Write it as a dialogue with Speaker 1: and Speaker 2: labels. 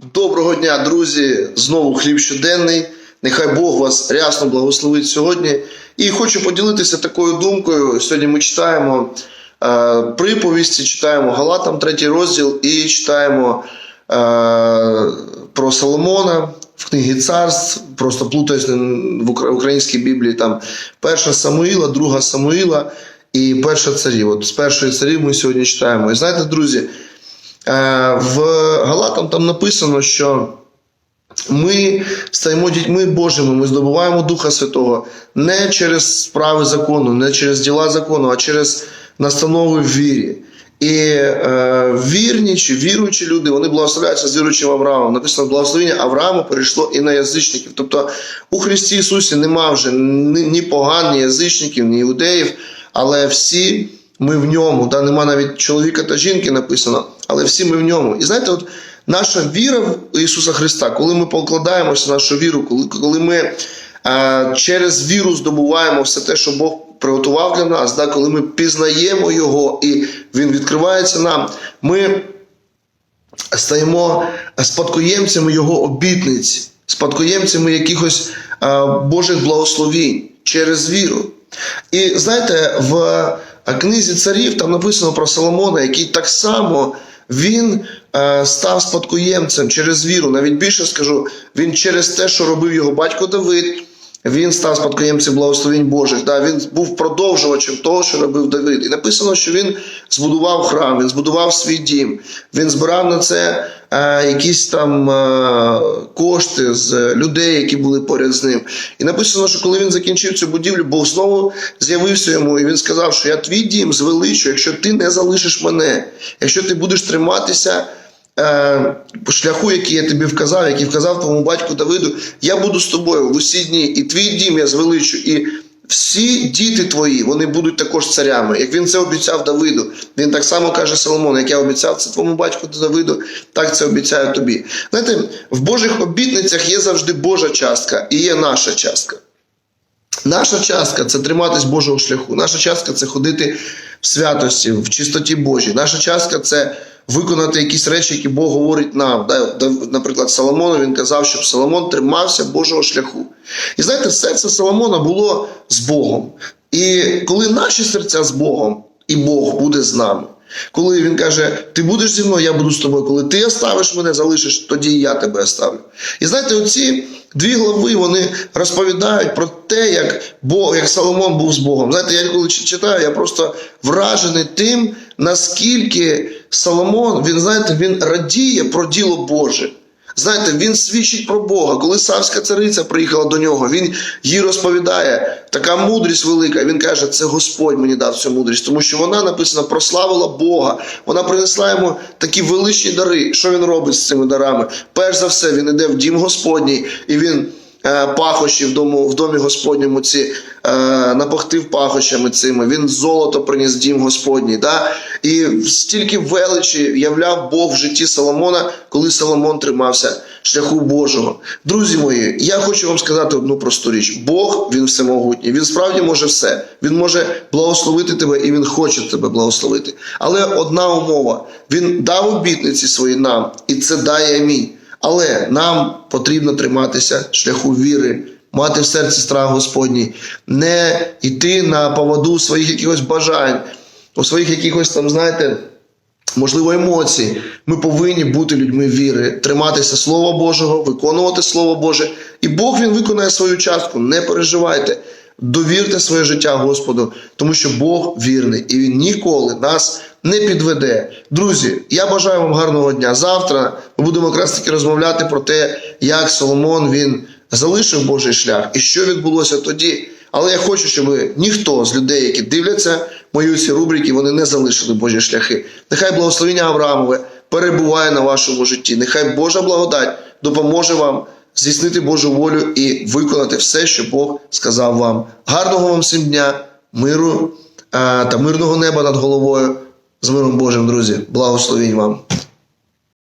Speaker 1: Доброго дня, друзі! Знову хліб щоденний. Нехай Бог вас рясно благословить сьогодні. І хочу поділитися такою думкою. Сьогодні ми читаємо е, приповісті, читаємо Галатам, третій розділ, і читаємо е, про Соломона в книгі царств. Просто плутаюсь в українській Біблії. Там перша Самуїла, друга Самуїла і перша царів. От з першої царів ми сьогодні читаємо. І знаєте, друзі. Е, В Галатам там написано, що ми стаємо дітьми Божими, ми здобуваємо Духа Святого не через справи закону, не через діла закону, а через настанови в вірі. І е, вірні чи віруючі люди, вони благословляються з віруючим Авраамом. Написано, благословення Аврааму перейшло і на язичників. Тобто у Христі Ісусі нема вже ні, ні поган, ні язичників, ні іудеїв, але всі ми в ньому. Да? Нема навіть чоловіка та жінки написано, але всі ми в ньому. І знаєте, от наша віра в Ісуса Христа, коли ми покладаємося на нашу віру, коли, коли ми е, через віру здобуваємо все те, що Бог приготував для нас, да? коли ми пізнаємо Його і Він відкривається нам, ми стаємо спадкоємцями Його обітниць, спадкоємцями якихось е, Божих благословінь через віру. І знаєте, в е, книзі царів там написано про Соломона, який так само він е, став спадкоємцем через віру. Навіть більше скажу, він через те, що робив його батько Давид. Він став спадкоємцем благословень Божих. Да, він був продовжувачем того, що робив Давид. І написано, що він збудував храм, він збудував свій дім, він збирав на це е, якісь там е, кошти з людей, які були поряд з ним. І написано, що коли він закінчив цю будівлю, Бог знову з'явився йому, і він сказав, що я твій дім звеличу, якщо ти не залишиш мене, якщо ти будеш триматися шляху, який я тобі вказав, який вказав твоєму батьку Давиду, я буду з тобою в усі дні, і твій дім я звеличу, і всі діти твої вони будуть також царями. Як він це обіцяв Давиду, він так само каже Соломон, як я обіцяв це твоєму батьку Давиду, так це обіцяю тобі. Знаєте, в Божих обітницях є завжди Божа частка і є наша частка. Наша частка це триматись Божого шляху. Наша частка це ходити в святості, в чистоті Божій. Наша частка це виконати якісь речі, які Бог говорить нам. Наприклад, Соломону він казав, щоб Соломон тримався Божого шляху. І знаєте, серце Соломона було з Богом. І коли наші серця з Богом, і Бог буде з нами. Коли він каже, ти будеш зі мною, я буду з тобою. Коли ти оставиш мене, залишиш, тоді і я тебе оставлю. І знаєте, оці дві глави вони розповідають про те, як Бог, як Соломон був з Богом. Знаєте, я коли чи- читаю, я просто вражений тим, наскільки Соломон, він знаєте, він радіє про діло Боже. Знаєте, він свідчить про Бога. Коли Савська цариця приїхала до нього, він їй розповідає, така мудрість велика. Він каже, це Господь мені дав цю мудрість, тому що вона написано прославила Бога. Вона принесла йому такі величні дари. Що він робить з цими дарами? Перш за все, він іде в дім Господній і він. Е, Пахощі в дому в домі Господньому ці е, напахтив пахощами цими. Він золото приніс дім Господній. Да? І стільки величі являв Бог в житті Соломона, коли Соломон тримався шляху Божого. Друзі мої, я хочу вам сказати одну просту річ: Бог він всемогутній. Він справді може все. Він може благословити тебе і він хоче тебе благословити. Але одна умова: він дав обітниці свої нам, і це дає амінь. Але нам потрібно триматися шляху віри, мати в серці страх Господній, не йти на поводу своїх якихось бажань, у своїх якихось там, знаєте, можливо, емоцій. Ми повинні бути людьми віри, триматися Слова Божого, виконувати Слово Боже. І Бог він виконає свою частку. Не переживайте. Довірте своє життя Господу, тому що Бог вірний і Він ніколи нас не підведе. Друзі, я бажаю вам гарного дня. Завтра ми будемо якраз таки розмовляти про те, як Соломон він залишив Божий шлях і що відбулося тоді. Але я хочу, щоб ніхто з людей, які дивляться мої ці рубрики, вони не залишили Божі шляхи. Нехай благословення Авраамове перебуває на вашому житті. Нехай Божа благодать допоможе вам здійснити Божу волю і виконати все, що Бог сказав вам. Гарного вам всім дня, миру е, та мирного неба над головою. З миром Божим, друзі. Благословінь вам.